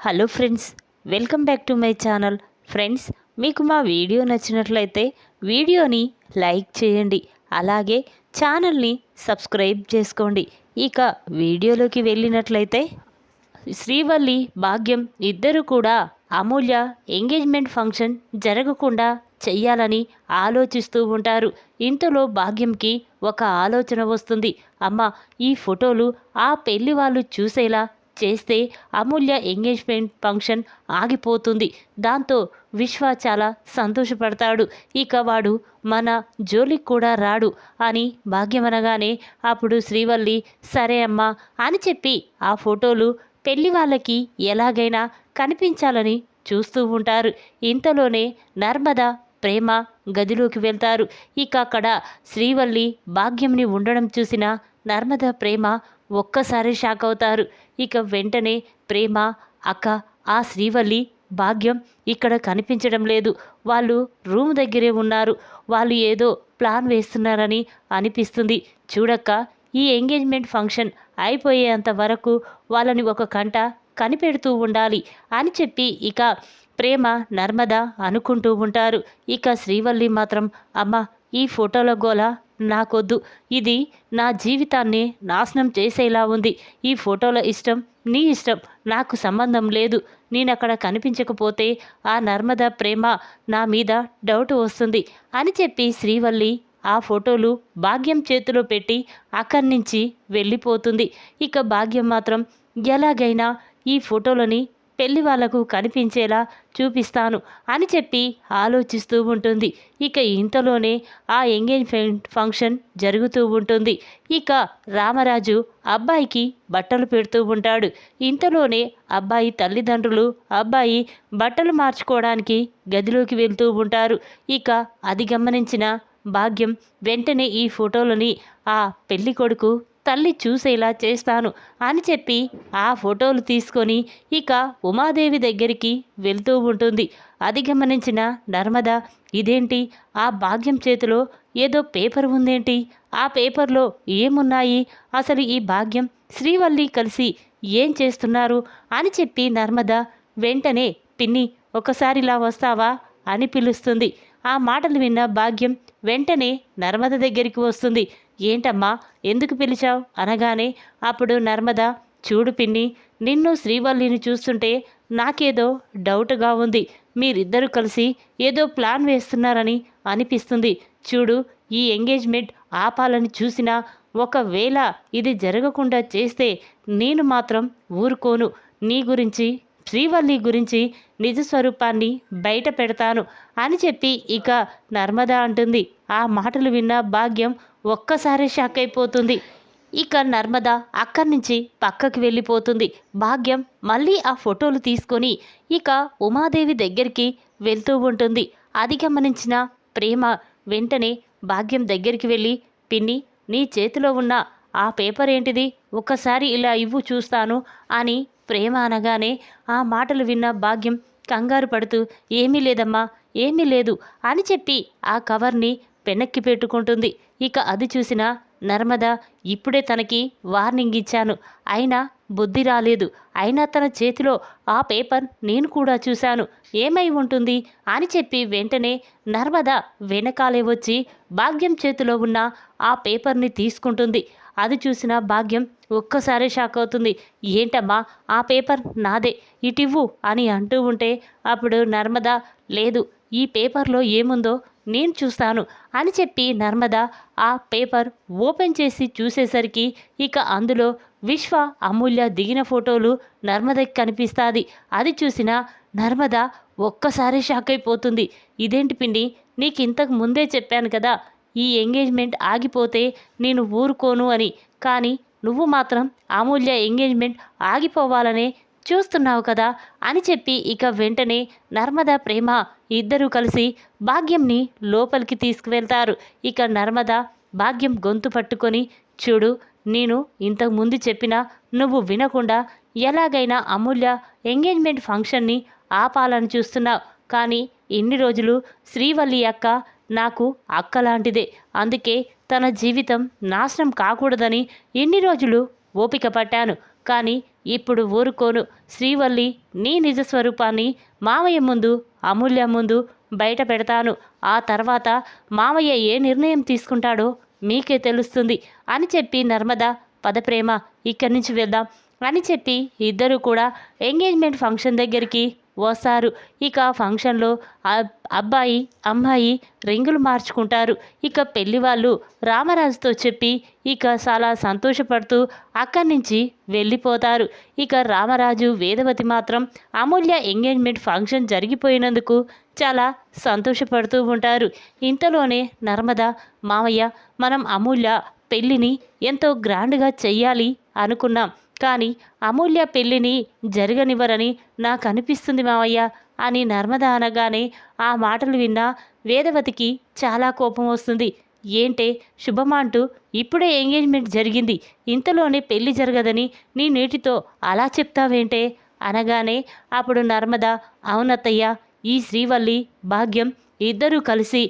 Hello friends welcome back to my channel. Friends మీకు మా video నచ్చినట్లయితే వీడియోని లైక్ చేయండి అలాగే ఛానల్ని సబ్స్క్రైబ్ చేసుకోండి. ఇక వీడియోలోకి వెళ్ళినట్లయితే శ్రీవల్లి భాగ్యం ఇద్దరు కూడా అమూల్య ఎంగేజ్మెంట్ ఫంక్షన్ జరగకుండా చెయ్యాలని ఆలోచిస్తూ ఉంటారు. ఇంతలో భాగ్యంకి ఒక ఆలోచన వస్తుంది. అమ్మ ఈ ఫోటోలు ఆ పెళ్ళి వాళ్ళు చూసేలా చేస్తే అమూల్య ఎంగేజ్మెంట్ ఫంక్షన్ ఆగిపోతుంది. దాంతో విశ్వ చాలా సంతోషపడతాడు. ఇక వాడు మన జోలికి కూడా రాడు అని భాగ్యం అనగానే అప్పుడు శ్రీవల్లి సరే అమ్మా అని చెప్పి ఆ ఫోటోలు పెళ్ళి వాళ్ళకి ఎలాగైనా కనిపించాలని చూస్తూ ఉంటారు. ఇంతలోనే నర్మద ప్రేమ గదిలోకి వెళ్తారు. ఇక అక్కడ శ్రీవల్లి భాగ్యంని ఉండడం చూసిన నర్మద ప్రేమ ఒక్కసారి షాక్ అవుతారు. ఇక వెంటనే ప్రేమ అక్క ఆ శ్రీవల్లి భాగ్యం ఇక్కడ కనిపించడం లేదు. వాళ్ళు రూమ్ దగ్గరే ఉన్నారు. వాళ్ళు ఏదో ప్లాన్ వేస్తున్నారని అనిపిస్తుంది. చూడక్క ఈ ఎంగేజ్మెంట్ ఫంక్షన్ అయిపోయేంత వరకు వాళ్ళని ఒక కంట కనిపెడుతూ ఉండాలి అని చెప్పి ఇక ప్రేమ నర్మద అనుకుంటూ ఉంటారు. ఇక శ్రీవల్లి మాత్రం అమ్మ ఈ ఫోటోల గోల నాకొద్దు. ఇది నా జీవితాన్ని నాశనం చేసేలా ఉంది. ఈ ఫోటోల ఇష్టం నీ ఇష్టం నాకు సంబంధం లేదు. నేను అక్కడ కనిపించకపోతే ఆ నర్మద ప్రేమ నా మీద డౌట్ వస్తుంది అని చెప్పి శ్రీవల్లి ఆ ఫోటోలు భాగ్యం చేతిలో పెట్టి అక్కడి నుంచి వెళ్ళిపోతుంది. ఇక భాగ్యం మాత్రం ఎలాగైనా ఈ ఫోటోలని పెళ్ళి వాళ్ళకు కనిపించేలా చూపిస్తాను అని చెప్పి ఆలోచిస్తూ ఉంటుంది. ఇక ఇంతలోనే ఆ ఎంగేజ్మెంట్ ఫంక్షన్ జరుగుతూ ఉంటుంది. ఇక రామరాజు అబ్బాయికి బట్టలు పెడుతూ ఉంటాడు. ఇంతలోనే అబ్బాయి తల్లిదండ్రులు అబ్బాయి బట్టలు మార్చుకోవడానికి గదిలోకి వెళ్తూ ఉంటారు. ఇక అది గమనించిన భాగ్యం వెంటనే ఈ ఫోటోలని ఆ పెళ్ళి కొడుకు తల్లి చూసేలా చేస్తాను అని చెప్పి ఆ ఫోటోలు తీసుకొని ఇక ఉమాదేవి దగ్గరికి వెళ్తూ ఉంటుంది. అది గమనించిన నర్మద ఇదేంటి? ఆ భాగ్యం చేతిలో ఏదో పేపర్ ఉందేంటి? ఆ పేపర్లో ఏమున్నాయి? అసలు ఈ భాగ్యం? శ్రీవల్లి కలిసి ఏం చేస్తున్నారు? అని చెప్పి నర్మద వెంటనే పిన్ని ఒకసారిలా వస్తావా? అని పిలుస్తుంది. ఆ మాటలు విన్న భాగ్యం వెంటనే నర్మద దగ్గరికి వస్తుంది. ఏంటమ్మా ఎందుకు పిలిచావు? అనగానే అప్పుడు నర్మద చూడు పిన్ని నిన్ను శ్రీవల్లిని చూస్తుంటే నాకేదో డౌట్గా ఉంది. మీరిద్దరూ కలిసి ఏదో ప్లాన్ వేస్తున్నారని అనిపిస్తుంది. చూడు ఈ ఎంగేజ్మెంట్ ఆపాలని చూసినా ఒకవేళ ఇది జరగకుండా చేస్తే నేను మాత్రం ఊరుకోను. నీ గురించి శ్రీవల్లి గురించి నిజ స్వరూపాన్ని బయట పెడతాను అని చెప్పి ఇక నర్మద అంటుంది. ఆ మాటలు విన్న భాగ్యం ఒక్కసారి షాక్ అయిపోతుంది. ఇక నర్మద అక్కడి నుంచి పక్కకి వెళ్ళిపోతుంది. భాగ్యం మళ్ళీ ఆ ఫోటోలు తీసుకొని ఇక ఉమాదేవి దగ్గరికి వెళ్తూ ఉంటుంది. అది గమనించిన ప్రేమ వెంటనే భాగ్యం దగ్గరికి వెళ్ళి పిన్ని నీ చేతిలో ఉన్న ఆ పేపర్ ఏంటిది? ఒక్కసారి ఇలా ఇవ్వు చూస్తాను అని ప్రేమ అనగానే ఆ మాటలు విన్న భాగ్యం కంగారు పడుతూ ఏమీ లేదమ్మా ఏమీ లేదు అని చెప్పి ఆ కవర్ని వెనక్కి పెట్టుకుంటుంది. ఇక అది చూసిన నర్మద ఇప్పుడే తనకి వార్నింగ్ ఇచ్చాను. అయినా బుద్ధి రాలేదు. అయినా తన చేతిలో ఆ పేపర్ నేను కూడా చూశాను. ఏమై ఉంటుంది? అని చెప్పి వెంటనే నర్మద వెనకాలే వచ్చి భాగ్యం చేతిలో ఉన్న ఆ పేపర్ని తీసుకుంటుంది. అది చూసిన భాగ్యం ఒక్కసారి షాక్ అవుతుంది. ఏంటమ్మా ఆ పేపర్ నాదే ఇటివ్వు అని అంటూ ఉంటే అప్పుడు నర్మద లేదు ఈ పేపర్లో ఏముందో నేను చూస్తాను అని చెప్పి నర్మద ఆ పేపర్ ఓపెన్ చేసి చూసేసరికి ఇక అందులో విశ్వ అమూల్య దిగిన ఫోటోలు నర్మదకి కనిపిస్తుంది. అది చూసిన నర్మద ఒక్కసారి షాక్ అయిపోతుంది. ఇదేంటి పిండి? నీకు ఇంతకు ముందే చెప్పాను కదా ఈ ఎంగేజ్మెంట్ ఆగిపోతే నేను ఊరుకోను అని. కానీ నువ్వు మాత్రం అమూల్య ఎంగేజ్మెంట్ ఆగిపోవాలనే చూస్తున్నావు కదా అని చెప్పి ఇక వెంటనే నర్మద ప్రేమ ఇద్దరూ కలిసి భాగ్యంని లోపలికి తీసుకువెళ్తారు. ఇక నర్మద భాగ్యం గొంతు పట్టుకొని చూడు నేను ఇంతకుముందు చెప్పినా నువ్వు వినకుండా ఎలాగైనా అమూల్య ఎంగేజ్మెంట్ ఫంక్షన్ని ఆపాలని చూస్తున్నావు. కానీ ఇన్ని రోజులు శ్రీవల్లి అక్క నాకు అక్క లాంటిదే అందుకే తన జీవితం నాశనం కాకూడదని ఇన్ని రోజులు ఓపిక పట్టాను. కానీ ఇప్పుడు ఊరుకోను. శ్రీవల్లి నీ నిజ స్వరూపాన్ని మావయ్య ముందు అమూల్య ముందు బయట పెడతాను. ఆ తర్వాత మావయ్య ఏ నిర్ణయం తీసుకుంటాడో మీకే తెలుస్తుంది అని చెప్పి నర్మద పదప్రేమ ఇక్కడి నుంచి వెళ్దాం అని చెప్పి ఇద్దరు కూడా ఎంగేజ్మెంట్ ఫంక్షన్ దగ్గరికి వస్తారు. ఇక ఫంక్షన్లో అబ్బాయి అమ్మాయి రింగులు మార్చుకుంటారు. ఇక పెళ్ళి వాళ్ళు రామరాజుతో చెప్పి ఇక చాలా సంతోషపడుతూ అక్కడి నుంచి వెళ్ళిపోతారు. ఇక రామరాజు వేదవతి మాత్రం అమూల్య ఎంగేజ్మెంట్ ఫంక్షన్ జరిగిపోయినందుకు చాలా సంతోషపడుతూ ఉంటారు. ఇంతలోనే నర్మద మామయ్య మనం అమూల్య పెళ్ళిని ఎంతో గ్రాండ్గా చెయ్యాలి అనుకున్నాం. కానీ అమూల్య పెళ్ళిని జరగనివ్వరని నాకు అనిపిస్తుంది మావయ్య అని నర్మద అనగానే ఆ మాటలు విన్న వేదవతికి చాలా కోపం వస్తుంది. ఏంటే శుభమాంటూ ఇప్పుడే ఎంగేజ్మెంట్ జరిగింది. ఇంతలోనే పెళ్ళి జరగదని నీ నీటితో అలా చెప్తావేంటే? అనగానే అప్పుడు నర్మద అవునత్తయ్య ఈ శ్రీవల్లి భాగ్యం ఇద్దరూ కలిసి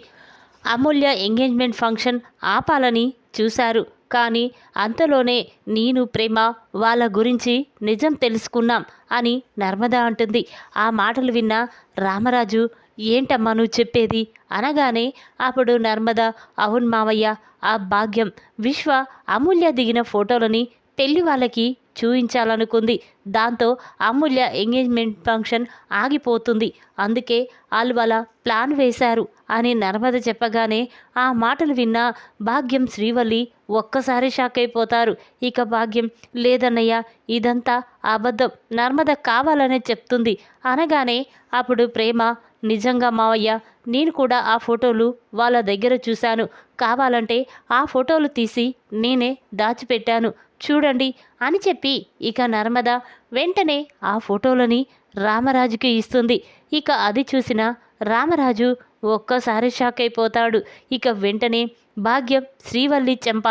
అమూల్య ఎంగేజ్మెంట్ ఫంక్షన్ ఆపాలని చూశారు. కానీ అంతలోనే నేను ప్రేమ వాళ్ళ గురించి నిజం తెలుసుకున్నాం అని నర్మద అంటుంది. ఆ మాటలు విన్న రామరాజు ఏంటమ్మా నువ్వు చెప్పేది? అనగానే అప్పుడు నర్మద అవును మావయ్య ఆ భాగ్యం. విశ్వ అమూల్య దిగిన ఫోటోలని పెళ్ళి వాళ్ళకి చూయించాలనుకుంది. దాంతో అమూల్య ఎంగేజ్మెంట్ ఫంక్షన్ ఆగిపోతుంది. అందుకే వాళ్ళు వాళ్ళ ప్లాన్ వేశారు అని నర్మద చెప్పగానే ఆ మాటలు విన్న భాగ్యం శ్రీవల్లి ఒక్కసారి షాక్ అయిపోతారు. ఇక భాగ్యం లేదన్నయ్య ఇదంతా అబద్ధం. నర్మద కావాలనే చెప్తుంది. అనగానే అప్పుడు ప్రేమ నిజంగా మావయ్య నేను కూడా ఆ ఫోటోలు వాళ్ళ దగ్గర చూశాను. కావాలంటే ఆ ఫోటోలు తీసి నేనే దాచిపెట్టాను. చూడండి అని చెప్పి ఇక నర్మద వెంటనే ఆ ఫోటోలని రామరాజుకి ఇస్తుంది. ఇక అది చూసిన రామరాజు ఒక్కసారి షాక్ అయిపోతాడు. ఇక వెంటనే భాగ్యం శ్రీవల్లి చెంప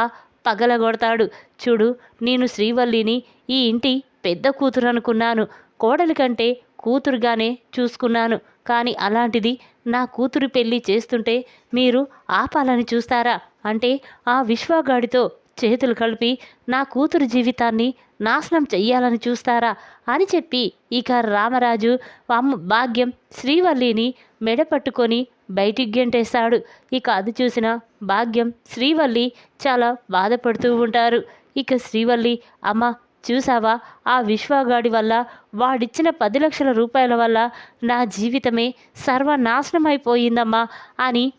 పగలగొడతాడు. చూడు నేను శ్రీవల్లిని ఈ ఇంటి పెద్ద కూతురు అనుకున్నాను కోడలి కంటే కూతురుగానే చూసుకున్నాను. కానీ అలాంటిది నా కూతురు పెళ్ళి చేస్తుంటే మీరు ఆపాలని చూస్తారా? అంటే ఆ విశ్వగాడితో చేతులు కలిపి నా కూతురు జీవితాన్ని నాశనం చెయ్యాలని చూస్తారా అని చెప్పి ఇక రామరాజు అమ్మ భాగ్యం శ్రీవల్లిని మెడ పట్టుకొని బయటికి గెంటేస్తాడు ఇక అది చూసిన భాగ్యం శ్రీవల్లి చాలా బాధపడుతూ ఉంటారు. ఇక శ్రీవల్లి అమ్మ చూసావా? ఆ విశ్వగాడి వల్ల వాడిచ్చిన పది లక్షల రూపాయల వల్ల నా జీవితమే సర్వనాశనం అయిపోయిందమ్మా అని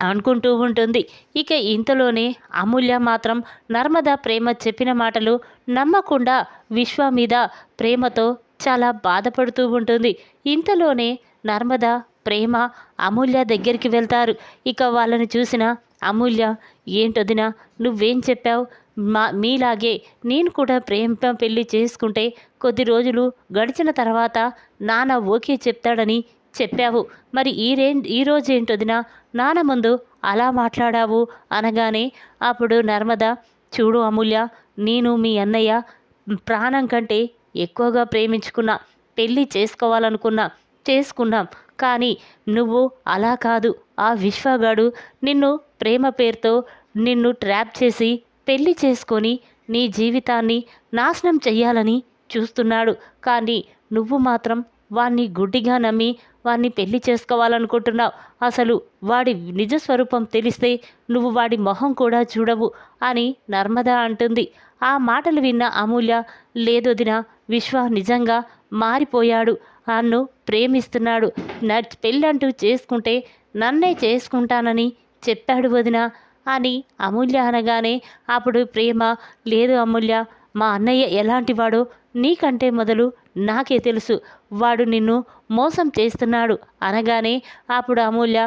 అనుకుంటూ ఉంటుంది. ఇక ఇంతలోనే అమూల్య మాత్రం నర్మద ప్రేమ చెప్పిన మాటలు నమ్మకుండా విశ్వ మీద ప్రేమతో చాలా బాధపడుతూ ఉంటుంది. ఇంతలోనే నర్మద ప్రేమ అమూల్య దగ్గరికి వెళ్తారు. ఇక వాళ్ళని చూసిన అమూల్య ఏంటొదినా నువ్వేం చెప్పావు? మా మీలాగే నేను కూడా ప్రేమ పెళ్ళి చేసుకుంటే కొద్ది రోజులు గడిచిన తర్వాత నాన్న ఓకే చెప్తాడని చెప్పావు. మరి ఈ రే ఈ రోజు నాన్న ముందు అలా మాట్లాడావు అనగానే అప్పుడు నర్మద చూడు అమూల్య నేను మీ అన్నయ్య ప్రాణం కంటే ఎక్కువగా ప్రేమించుకున్నా పెళ్ళి చేసుకోవాలనుకున్నా చేసుకున్నాం. కానీ నువ్వు అలా కాదు. ఆ విశ్వగాడు నిన్ను ప్రేమ పేరుతో నిన్ను ట్రాప్ చేసి పెళ్ళి చేసుకొని నీ జీవితాన్ని నాశనం చెయ్యాలని చూస్తున్నాడు. కానీ నువ్వు మాత్రం వాణ్ణి గుడ్డిగా నమ్మి వాణ్ణి పెళ్ళి చేసుకోవాలనుకుంటున్నావు. అసలు వాడి నిజ స్వరూపం తెలిస్తే నువ్వు వాడి మొహం కూడా చూడవు అని నర్మద అంటుంది. ఆ మాటలు విన్న అమూల్య లేదొదిన విశ్వ నిజంగా మారిపోయాడు. నన్ను ప్రేమిస్తున్నాడు. నా పెళ్ళంటూ చేసుకుంటే నన్నే చేసుకుంటానని చెప్పాడు వదిన అని అమూల్య అనగానే అప్పుడు ప్రేమ లేదు అమూల్య మా అన్నయ్య ఎలాంటివాడో నీకంటే మొదలు నాకే తెలుసు. వాడు నిన్ను మోసం చేస్తున్నాడు అనగానే అప్పుడు అమూల్య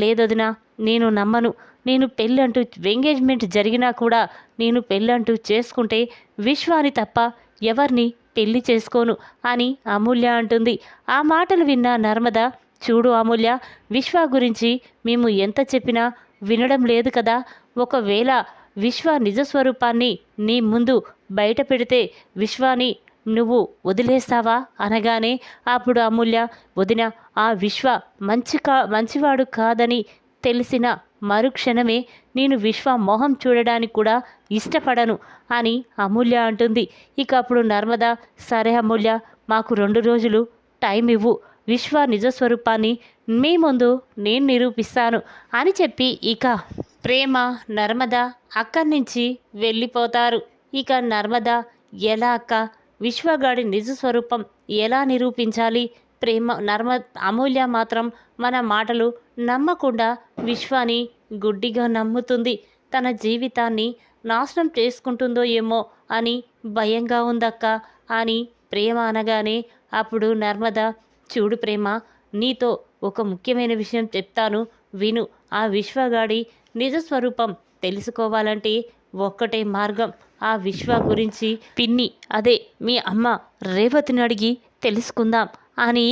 లేదొదిన నేను నమ్మను. నేను పెళ్ళంటూ ఎంగేజ్మెంట్ జరిగినా కూడా నేను పెళ్ళంటూ చేసుకుంటే విశ్వాని తప్ప ఎవరిని పెళ్ళి చేసుకోను అని అమూల్య అంటుంది. ఆ మాటలు విన్న నర్మద చూడు అమూల్య విశ్వ గురించి మేము ఎంత చెప్పినా వినడం లేదు కదా. ఒకవేళ విశ్వ నిజ స్వరూపాన్ని నీ ముందు బయట పెడితే విశ్వాని నువ్వు వదిలేస్తావా? అనగానే అప్పుడు అమూల్య వదిన ఆ విశ్వ మంచి కా మంచివాడు కాదని తెలిసిన మరుక్షణమే నేను విశ్వ మొహం చూడడానికి కూడా ఇష్టపడను అని అమూల్య అంటుంది. ఇక అప్పుడు నర్మద సరే అమూల్య మాకు రెండు రోజులు టైం ఇవ్వు. విశ్వ నిజస్వరూపాన్ని మీ ముందు నేను నిరూపిస్తాను అని చెప్పి ఇక ప్రేమ నర్మద అక్కడి నుంచి వెళ్ళిపోతారు. ఇక నర్మద ఎలా అక్క? విశ్వగాడి నిజ స్వరూపం ఎలా నిరూపించాలి? ప్రేమ నర్మ అమూల్య మాత్రం మన మాటలు నమ్మకుండా విశ్వాని గుడ్డిగా నమ్ముతుంది. తన జీవితాన్ని నాశనం చేసుకుంటుందో ఏమో అని భయంగా ఉందక్క అని ప్రేమ అనగానే అప్పుడు నర్మద చూడు ప్రేమ నీతో ఒక ముఖ్యమైన విషయం చెప్తాను విను. ఆ విశ్వగాడి నిజ స్వరూపం తెలుసుకోవాలంటే ఒక్కటే మార్గం. ఆ విశ్వ గురించి పిన్ని అదే మీ అమ్మ రేవతిని అడిగి తెలుసుకుందాం అని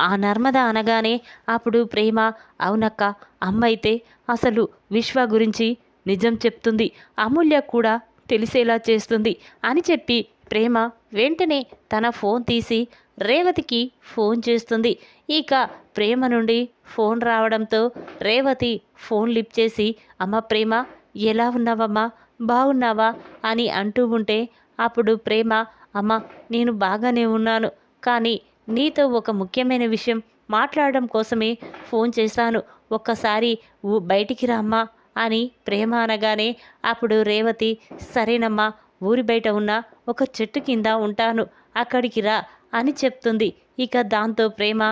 ఆ నర్మద అనగానే అప్పుడు ప్రేమ అవునక్క అమ్మ అయితే అసలు విశ్వ గురించి నిజం చెప్తుంది అమూల్య కూడా తెలిసేలా చేస్తుంది అని చెప్పి ప్రేమ వెంటనే తన ఫోన్ తీసి రేవతికి ఫోన్ చేస్తుంది. ఇక ప్రేమ నుండి ఫోన్ రావడంతో రేవతి ఫోన్ లిప్ చేసి అమ్మ ప్రేమ ఎలా ఉన్నావమ్మా? బాగున్నావా అని అంటూ ఉంటే అప్పుడు ప్రేమ అమ్మ నేను బాగానే ఉన్నాను కానీ నీతో ఒక ముఖ్యమైన విషయం మాట్లాడడం కోసమే ఫోన్ చేశాను. ఒక్కసారి బయటికి రామ్మా అని ప్రేమ అనగానే అప్పుడు రేవతి సరేనమ్మా ఊరి బయట ఉన్న ఒక చెట్టు కింద ఉంటాను అక్కడికి రా అని చెప్తుంది. ఇక దాంతో ప్రేమ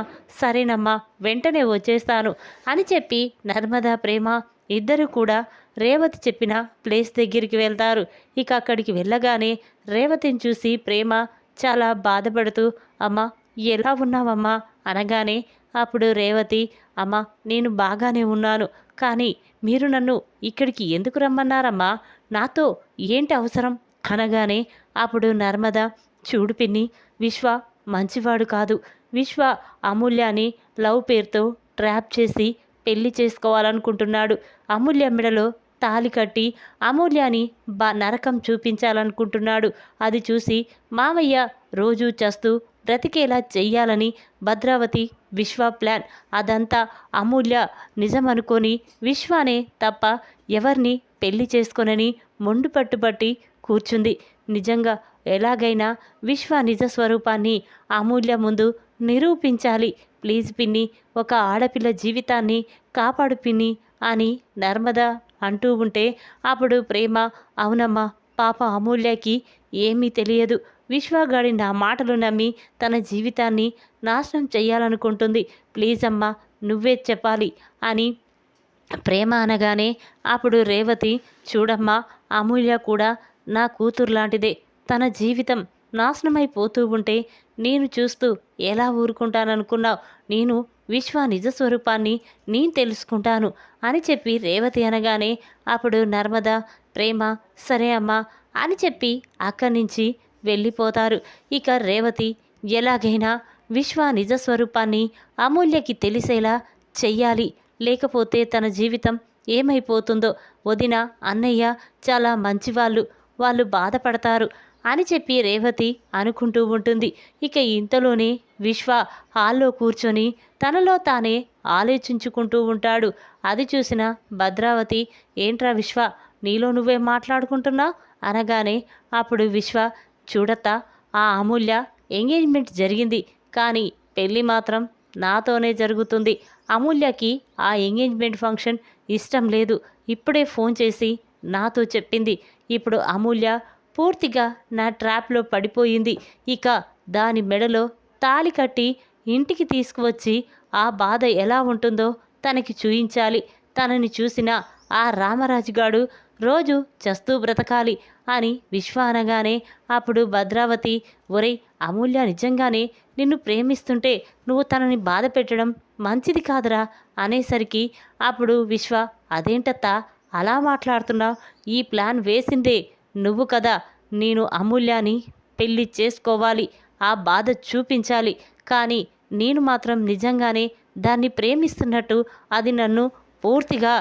సరేనమ్మా వెంటనే వచ్చేస్తాను అని చెప్పి నర్మదా ప్రేమ ఇద్దరు కూడా రేవతి చెప్పిన ప్లేస్ దగ్గరికి వెళ్తారు. ఇక అక్కడికి వెళ్ళగానే రేవతిని చూసి ప్రేమ చాలా బాధపడుతూ అమ్మ ఎలా ఉన్నావమ్మా? అనగానే అప్పుడు రేవతి అమ్మ నేను బాగానే ఉన్నాను కానీ మీరు నన్ను ఇక్కడికి ఎందుకు రమ్మన్నారమ్మా? నాతో ఏంటి అవసరం? అనగానే అప్పుడు నర్మద చూడు పిన్ని విశ్వ మంచివాడు కాదు. విశ్వ అమూల్యాని లవ్ పేరుతో ట్రాప్ చేసి పెళ్ళి చేసుకోవాలనుకుంటున్నాడు. అమూల్య మెడలో తాలి కట్టి అమూల్యాని బా నరకం చూపించాలనుకుంటున్నాడు. అది చూసి మామయ్య రోజూ చస్తూ బ్రతికేలా చెయ్యాలని భద్రావతి విశ్వ ప్లాన్. అదంతా అమూల్య నిజమనుకొని విశ్వానే తప్ప ఎవరిని పెళ్ళి చేసుకోనని మొండు పట్టుబట్టి కూర్చుంది. నిజంగా ఎలాగైనా విశ్వ నిజ స్వరూపాన్ని అమూల్య ముందు నిరూపించాలి. ప్లీజ్ పిన్ని ఒక ఆడపిల్ల జీవితాన్ని కాపాడు పిన్ని అని నర్మదా అంటూ ఉంటే అప్పుడు ప్రేమ అవునమ్మా పాప అమూల్యకి ఏమీ తెలియదు. విశ్వగాడి నా మాటలు నమ్మి తన జీవితాన్ని నాశనం చేయాలనుకుంటుంది. ప్లీజ్ అమ్మా నువ్వే చెప్పాలి అని ప్రేమ అనగానే అప్పుడు రేవతి చూడమ్మా అమూల్య కూడా నా కూతురు లాంటిదే. తన జీవితం నాశనమైపోతూ ఉంటే నేను చూస్తూ ఎలా ఊరుకుంటాననుకున్నావు? నేను విశ్వ నిజ స్వరూపాన్ని నేను తెలుసుకుంటాను అని చెప్పి రేవతి అనగానే అప్పుడు నర్మద ప్రేమ సరే అమ్మా అని చెప్పి అక్కడి నుంచి వెళ్ళిపోతారు. ఇక రేవతి ఎలాగైనా విశ్వ నిజ స్వరూపాన్ని అమూల్యకి తెలిసేలా చెయ్యాలి. లేకపోతే తన జీవితం ఏమైపోతుందో వదిన అన్నయ్య చాలా మంచివాళ్ళు. వాళ్ళు బాధపడతారు. అని చెప్పి రేవతి అనుకుంటూ ఉంటుంది. ఇక ఇంతలోనే విశ్వ హాల్లో కూర్చొని తనలో తానే ఆలోచించుకుంటూ ఉంటాడు. అది చూసిన భద్రావతి ఏంట్రా విశ్వ నీలో నువ్వే మాట్లాడుకుంటున్నా అనగానే అప్పుడు విశ్వ చూడత ఆ అమూల్య ఎంగేజ్మెంట్ జరిగింది కానీ పెళ్ళి మాత్రం నాతోనే జరుగుతుంది. అమూల్యకి ఆ ఎంగేజ్మెంట్ ఫంక్షన్ ఇష్టం లేదు. ఇప్పుడే ఫోన్ చేసి నాతో చెప్పింది. ఇప్పుడు అమూల్య పూర్తిగా నా ట్రాప్లో పడిపోయింది. ఇక దాని మెడలో తాలి కట్టి ఇంటికి తీసుకువచ్చి ఆ బాధ ఎలా ఉంటుందో తనకి చూయించాలి. తనని చూసిన ఆ రామరాజుగాడు రోజు చస్తూ బ్రతకాలి అని విశ్వ అనగానే అప్పుడు భద్రావతి ఒరే అమూల్య నిజంగానే నిన్ను ప్రేమిస్తుంటే నువ్వు తనని బాధ పెట్టడం మంచిది కాదురా అనేసరికి అప్పుడు విశ్వ అదేంటత్తా అలా మాట్లాడుతున్నావు? ఈ ప్లాన్ వేసిందే నువ్వు కదా నేను అమూల్యాని పెళ్ళి చేసుకోవాలి. ఆ బాధ చూపించాలి. కానీ నేను మాత్రం నిజంగానే దాన్ని ప్రేమిస్తున్నట్టు అది నన్ను పూర్తిగా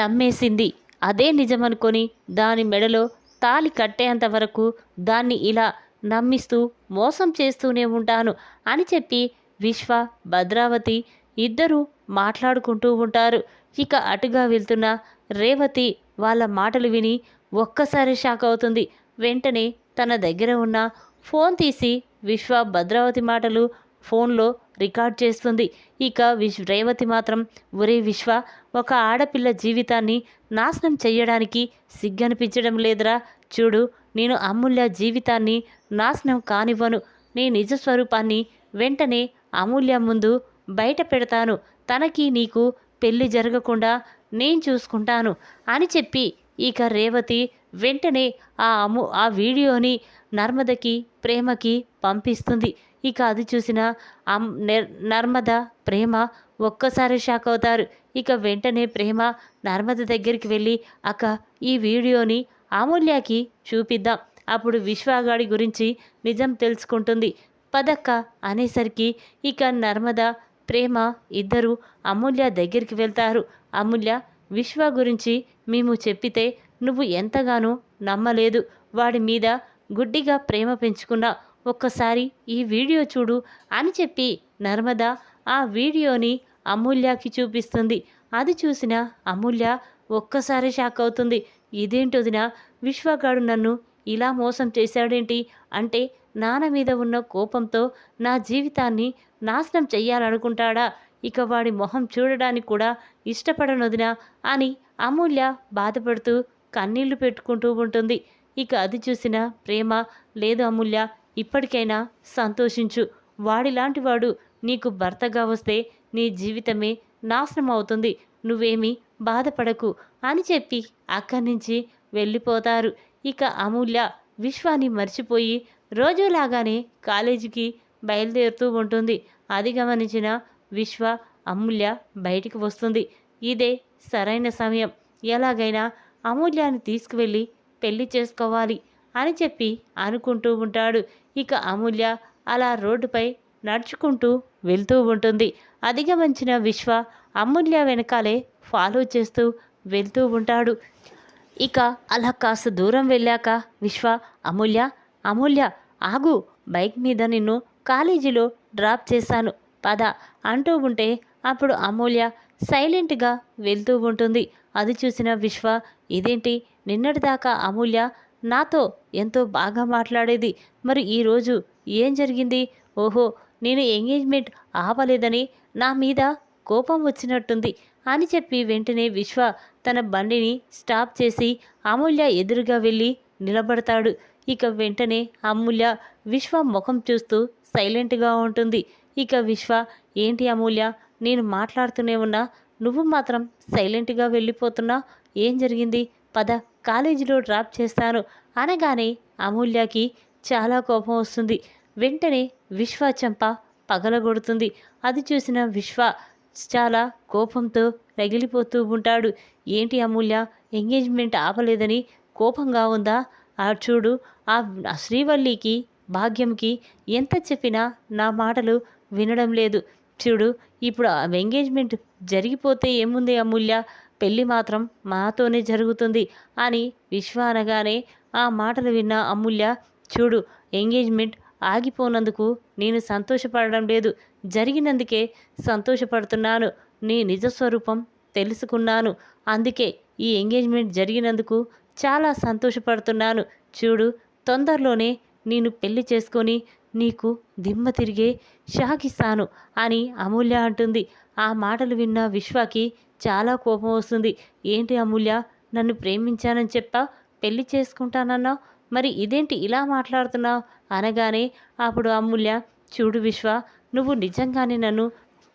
నమ్మేసింది. అదే నిజమనుకొని దాని మెడలో తాలి కట్టేంత వరకు దాన్ని ఇలా నమ్మిస్తూ మోసం చేస్తూనే ఉంటాను అని చెప్పి విశ్వ భద్రావతి ఇద్దరూ మాట్లాడుకుంటూ ఉంటారు. ఇక అటుగా వెళ్తున్న రేవతి వాళ్ళ మాటలు విని ఒక్కసారి షాక్ అవుతుంది. వెంటనే తన దగ్గర ఉన్న ఫోన్ తీసి విశ్వ భద్రావతి మాటలు ఫోన్లో రికార్డ్ చేస్తుంది. ఇక విశ్ రేవతి మాత్రం ఒరే విశ్వ ఒక ఆడపిల్ల జీవితాన్ని నాశనం చేయడానికి సిగ్గనిపించడం లేదురా. చూడు నేను అమూల్య జీవితాన్ని నాశనం కానివ్వను. నీ నిజ స్వరూపాన్ని వెంటనే అమూల్య ముందు బయట పెడతాను. తనకి నీకు పెళ్ళి జరగకుండా నేను చూసుకుంటాను అని చెప్పి ఇక రేవతి వెంటనే ఆ అము ఆ వీడియోని నర్మదకి ప్రేమకి పంపిస్తుంది. ఇక అది చూసిన అమ్ నెర్- నర్మద ప్రేమ ఒక్కసారి షాక్ అవుతారు. ఇక వెంటనే ప్రేమ నర్మద దగ్గరికి వెళ్ళి అక్క ఈ వీడియోని అమూల్యకి చూపిద్దాం. అప్పుడు విశ్వాగాడి గురించి నిజం తెలుసుకుంటుంది. పదక్క అనేసరికి ఇక నర్మద ప్రేమ ఇద్దరు అమూల్య దగ్గరికి వెళ్తారు. అమూల్య విశ్వ గురించి మేము చెప్పితే నువ్వు ఎంతగానో నమ్మలేదు. వాడి మీద గుడ్డిగా ప్రేమ పెంచుకున్నా ఒక్కసారి ఈ వీడియో చూడు అని చెప్పి నర్మద ఆ వీడియోని అమూల్యకి చూపిస్తుంది. అది చూసిన అమూల్య ఒక్కసారి షాక్ అవుతుంది. ఇదేంటొదిన విశ్వగాడు నన్ను ఇలా మోసం చేశాడేంటి? అంటే నాన్న మీద ఉన్న కోపంతో నా జీవితాన్ని నాశనం చెయ్యాలనుకుంటాడా? ఇక వాడి మొహం చూడడానికి కూడా ఇష్టపడనొదినా అని అమూల్య బాధపడుతూ కన్నీళ్ళు పెట్టుకుంటూ ఉంటుంది. ఇక అది చూసిన ప్రేమ లేదు అమూల్య ఇప్పటికైనా సంతోషించు. వాడిలాంటి వాడు నీకు భర్తగా వస్తే నీ జీవితమే నాశనం అవుతుంది. నువ్వేమీ బాధపడకు అని చెప్పి అక్కడి నుంచి వెళ్ళిపోతారు. ఇక అమూల్య విశ్వాన్ని మర్చిపోయి రోజులాగానే కాలేజీకి బయలుదేరుతూ ఉంటుంది. అది గమనించిన విశ్వ అమూల్య బయటికి వస్తుంది. ఇదే సరైన సమయం. ఎలాగైనా అమూల్యాన్ని తీసుకువెళ్ళి పెళ్ళి చేసుకోవాలి అని చెప్పి అనుకుంటూ ఉంటాడు. ఇక అమూల్య అలా రోడ్డుపై నడుచుకుంటూ వెళ్తూ ఉంటుంది. అధిగమించిన విశ్వ అమూల్య వెనకాలే ఫాలో చేస్తూ వెళ్తూ ఉంటాడు. ఇక అలా కాస్త దూరం వెళ్ళాక విశ్వ అమూల్య అమూల్య ఆగు బైక్ మీద నిన్ను కాలేజీలో డ్రాప్ చేశాను. పద అంటూ ఉంటే అప్పుడు అమూల్య సైలెంట్గా వెళ్తూ ఉంటుంది. అది చూసిన విశ్వ ఇదేంటి? నిన్నటిదాకా అమూల్య నాతో ఎంతో బాగా మాట్లాడేది. మరి ఈరోజు ఏం జరిగింది? ఓహో నేను ఎంగేజ్మెంట్ ఆపలేదని నా మీద కోపం వచ్చినట్టుంది అని చెప్పి వెంటనే విశ్వ తన బండిని స్టాప్ చేసి అమూల్య ఎదురుగా వెళ్ళి నిలబడతాడు. ఇక వెంటనే అమూల్య విశ్వ ముఖం చూస్తూ సైలెంట్గా ఉంటుంది. ఇక విశ్వ ఏంటి అమూల్య? నేను మాట్లాడుతూనే ఉన్నా. నువ్వు మాత్రం సైలెంట్గా వెళ్ళిపోతున్నా. ఏం జరిగింది? పద కాలేజీలో డ్రాప్ చేస్తాను అనగానే అమూల్యకి చాలా కోపం వస్తుంది. వెంటనే విశ్వ చెంప పగలగొడుతుంది. అది చూసిన విశ్వ చాలా కోపంతో రగిలిపోతూ ఉంటాడు. ఏంటి అమూల్య? ఎంగేజ్మెంట్ ఆపలేదని కోపంగా ఉందా? ఆ చూడు ఆ శ్రీవల్లికి భాగ్యంకి ఎంత చెప్పినా నా మాటలు వినడం లేదు. చూడు ఇప్పుడు ఆ ఎంగేజ్మెంట్ జరిగిపోతే ఏముంది అమూల్య? పెళ్ళి మాత్రం మాతోనే జరుగుతుంది అని విశ్వ అనగానే ఆ మాటలు విన్న అమూల్య చూడు ఎంగేజ్మెంట్ ఆగిపోనందుకు నేను సంతోషపడడం లేదు. జరిగినందుకే సంతోషపడుతున్నాను. నీ నిజ స్వరూపం తెలుసుకున్నాను. అందుకే ఈ ఎంగేజ్మెంట్ జరిగినందుకు చాలా సంతోషపడుతున్నాను. చూడు తొందరలోనే నేను పెళ్ళి చేసుకొని నీకు దిమ్మ తిరిగే షాకిస్తాను అని అమూల్య అంటుంది. ఆ మాటలు విన్న విశ్వకి చాలా కోపం వస్తుంది. ఏంటి అమూల్య? నన్ను ప్రేమించానని చెప్పా? పెళ్ళి చేసుకుంటానన్నావు మరి ఇదేంటి ఇలా మాట్లాడుతున్నావు? అనగానే అప్పుడు అమూల్య చూడు విశ్వ నువ్వు నిజంగానే నన్ను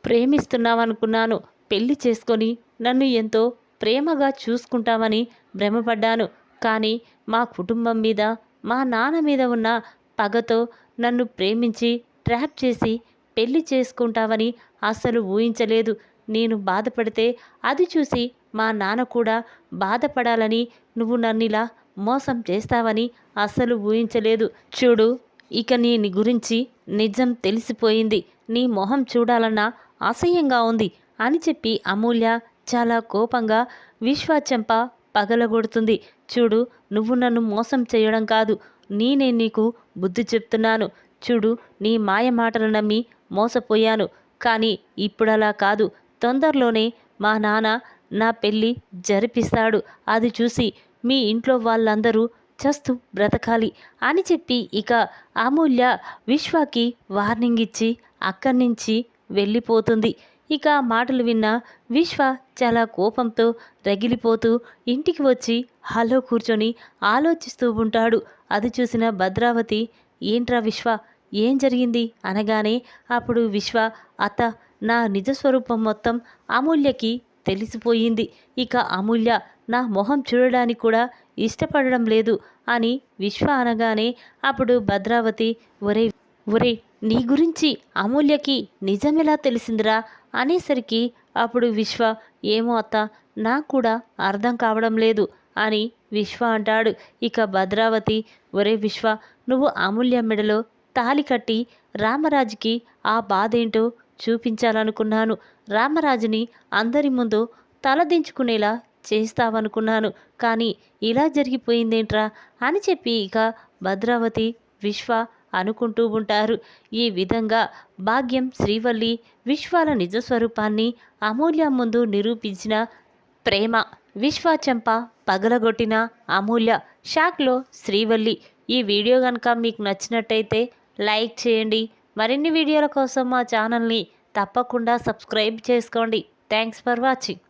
ప్రేమిస్తున్నావనుకున్నాను. పెళ్ళి చేసుకొని నన్ను ఎంతో ప్రేమగా చూసుకుంటామని భ్రమపడ్డాను. కానీ మా కుటుంబం మీద మా నాన్న మీద ఉన్న పగతో నన్ను ప్రేమించి ట్రాప్ చేసి పెళ్ళి చేసుకుంటావని అస్సలు ఊహించలేదు. నేను బాధపడితే అది చూసి మా నాన్న కూడా బాధపడాలని నువ్వు నన్నిలా మోసం చేస్తావని అస్సలు ఊహించలేదు. చూడు ఇక నీని గురించి నిజం తెలిసిపోయింది. నీ మొహం చూడాలన్నా అసహ్యంగా ఉంది అని చెప్పి అమూల్య చాలా కోపంగా విశ్వచంప పగలగొడుతుంది. చూడు నువ్వు నన్ను మోసం చేయడం కాదు. నేనే నీకు బుద్ధి చెప్తున్నాను. చూడు నీ మాయ మాటలు నమ్మి మోసపోయాను. కానీ ఇప్పుడలా కాదు. తొందరలోనే మా నాన్న నా పెళ్ళి జరిపిస్తాడు. అది చూసి మీ ఇంట్లో వాళ్ళందరూ చస్తూ బ్రతకాలి అని చెప్పి ఇక అమూల్య విశ్వాకి వార్నింగ్ ఇచ్చి అక్కడి నుంచి వెళ్ళిపోతుంది. ఇక మాటలు విన్న విశ్వ చాలా కోపంతో రగిలిపోతూ ఇంటికి వచ్చి హాల్లో కూర్చొని ఆలోచిస్తూ ఉంటాడు. అది చూసిన భద్రావతి ఏంట్రా విశ్వ? ఏం జరిగింది? అనగానే అప్పుడు విశ్వ అత్త నా నిజ స్వరూపం మొత్తం అమూల్యకి తెలిసిపోయింది. ఇక అమూల్య నా మొహం చూడడానికి కూడా ఇష్టపడడం లేదు అని విశ్వ అనగానే అప్పుడు భద్రావతి ఒరే ఒరే నీ గురించి అమూల్యకి నిజమెలా తెలిసిందిరా? అనేసరికి అప్పుడు విశ్వ ఏమో అత్త నాకు కూడా అర్థం కావడం లేదు అని విశ్వ అంటాడు. ఇక భద్రావతి ఒరే విశ్వ నువ్వు అమూల్య మెడలో తాలి కట్టి రామరాజుకి ఆ బాధేంటో చూపించాలనుకున్నాను. రామరాజుని అందరి ముందు తలదించుకునేలా చేస్తావనుకున్నాను. కానీ ఇలా జరిగిపోయిందేంట్రా? అని చెప్పి ఇక భద్రావతి విశ్వ అనుకుంటూ ఉంటారు. ఈ విధంగా భాగ్యం శ్రీవల్లి విశ్వాల నిజస్వరూపాన్ని అమూల్య ముందు నిరూపించిన ప్రేమ. విశ్వాచంప పగలగొట్టిన అమూల్య షాక్లో శ్రీవల్లి. ఈ వీడియో కనుక మీకు నచ్చినట్టయితే లైక్ చేయండి. మరిన్ని వీడియోల కోసం మా ఛానల్ని తప్పకుండా సబ్స్క్రైబ్ చేసుకోండి. Thanks for watching.